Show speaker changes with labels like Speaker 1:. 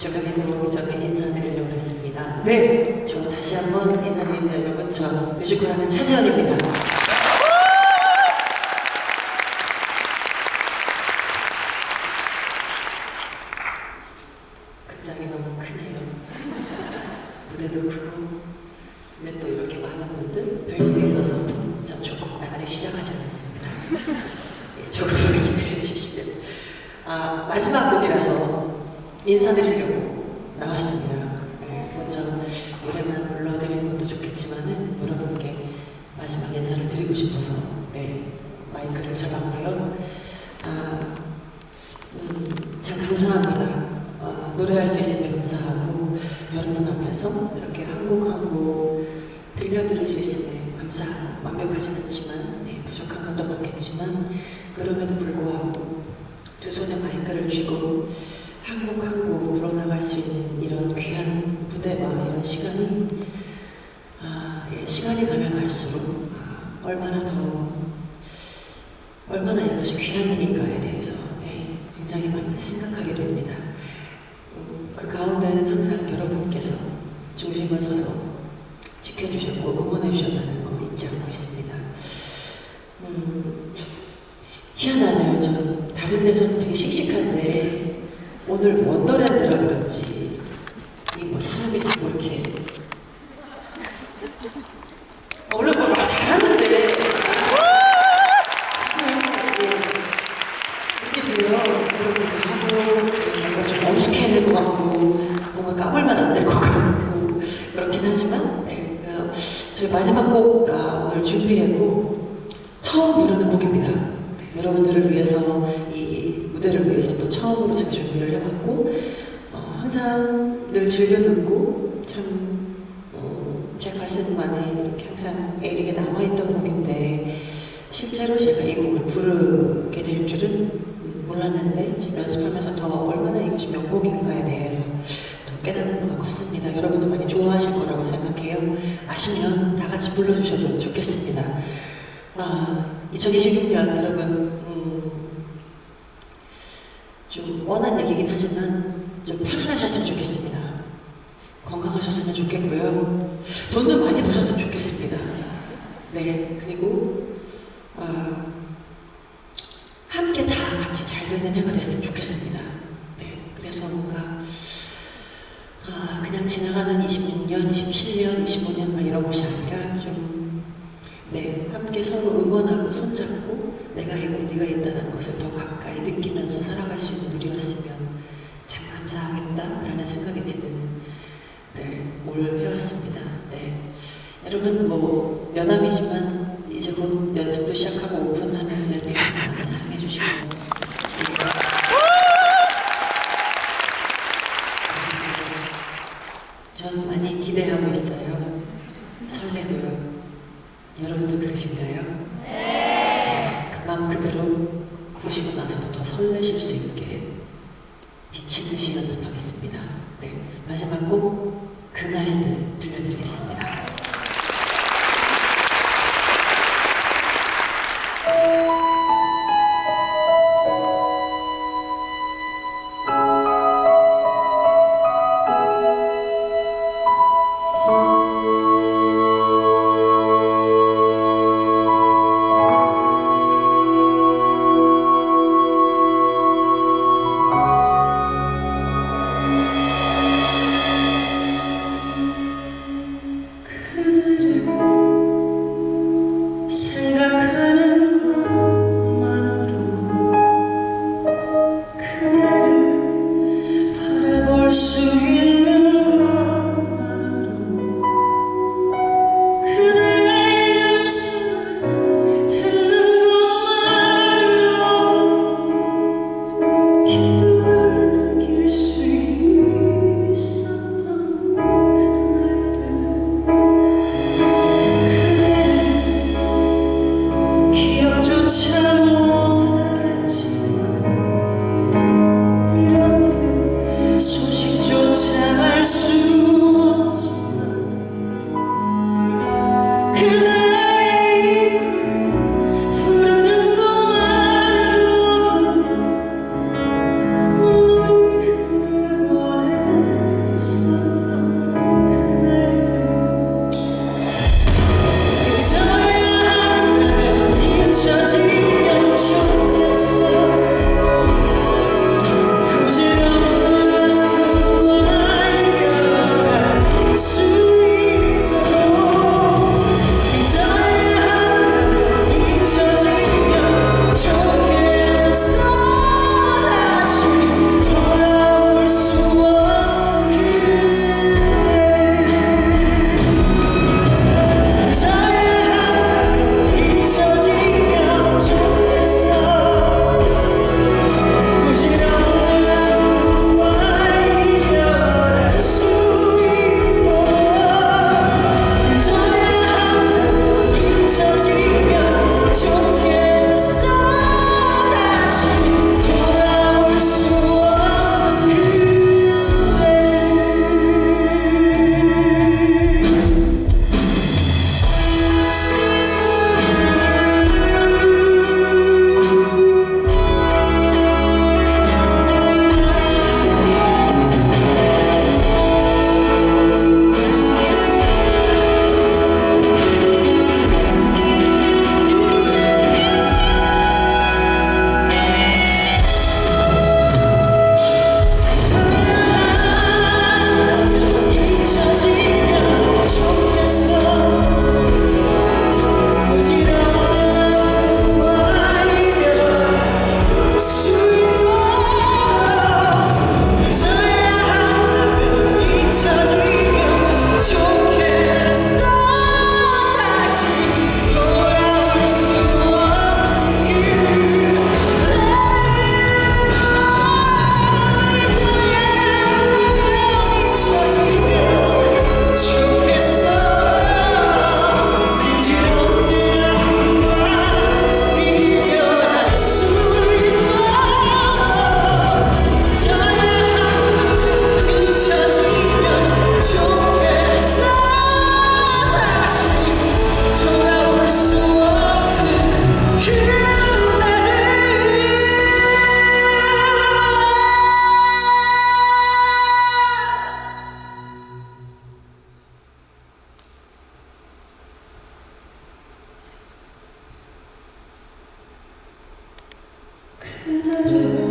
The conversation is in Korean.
Speaker 1: 조명에 들어오기 전에 인사드리려고 했습니다. 네, 저 다시 한번 인사드립니다, 여러분. 저 뮤지컬하는 차지연입니다. 극장이 너무 크네요. 무대도 크고, 근데 또 이렇게 많은 분들 뵐 수 있어서 참 좋고, 아, 아직 시작하지 않았습니다. 예, 조금만 기다려 주시면. 아, 마지막 곡이라서 인사드리려고 나왔습니다. 네, 먼저 노래만 불러드리는 것도 좋겠지만은 여러분께 마지막 인사를 드리고 싶어서 네, 마이크를 잡았고요. 아, 음, 참 감사합니다. 아, 노래할 수 있으면 감사하고 여러분 앞에서 이렇게 한곡한곡 들려드릴 수 있으면 감사하고 완벽하진 않지만 네, 부족한 것도 많겠지만 그럼에도 불구하고 두 손에 마이크를 쥐고 한 곡 한 곡 불어나갈 수 있는 이런 귀한 무대와 이런 시간이 아, 예, 시간이 가면 갈수록 아, 얼마나 더 얼마나 이것이 귀한 일인가에 대해서 예, 굉장히 많이 생각하게 됩니다. 음, 그 가운데는 항상 여러분께서 중심을 서서 지켜주셨고 응원해 주셨다는 거 잊지 않고 있습니다. 음, 희한하네요. 저 다른 데서는 되게 씩씩한데 오늘 원더랜드라 그런지 이뭐 사람이 자꾸 이렇게 원래 뭘 말 잘하는데 이렇게 돼요. 부끄럽기도 하고 예, 뭔가 좀 엄숙해야 될 것 같고 뭔가 까불면 안 될 것 같고 그렇긴 하지만 네, 그 저희 마지막 곡 아, 오늘 준비했고 처음 부르는 곡입니다. 네, 여러분들을 위해서 이 무대를 위해서 또 처음으로 제가 준비를 해봤고 어, 항상 늘 즐겨 듣고 참 어, 제 가슴 안에 이렇게 항상 애리게 남아있던 곡인데 실제로 제가 이 곡을 부르게 될 줄은 음, 몰랐는데 지금 연습하면서 더 얼마나 이것이 명곡인가에 대해서 더 깨닫는 바가 컸습니다. 여러분도 많이 좋아하실 거라고 생각해요. 아시면 다 같이 불러주셔도 좋겠습니다. 아, 2026년 여러분 음, 좀 뻔한 얘기긴 편안하셨으면 좋겠습니다. 건강하셨으면 좋겠고요. 돈도 많이 버셨으면 좋겠습니다. 네, 그리고 어, 함께 다 같이 잘 되는 해가 됐으면 좋겠습니다. 네, 그래서 뭔가 아, 그냥 지나가는 26년, 27년, 25년 막 이런 것이 아니라 좀 네, 함께 서로 응원하고 손잡고 내가 있고 네가 있다는 것을 더 가까이 느끼면서 살아갈 수 있는 참 감사하겠다라는 생각이 드는 네, 올 해였습니다. 네. 여러분 뭐 여담이지만 이제 곧 연습도 시작하고 오픈하는 네, 되게 많이 사랑해 주시고 네. 전 많이 기대하고 있어요. 설레고요. 여러분도 그러신가요? 네. 그 마음 그대로 보시고 나서도 더 설레실 수 있게 미친 듯이 연습하겠습니다. 네. 마지막 곡 그날들 들려드리겠습니다. glitter.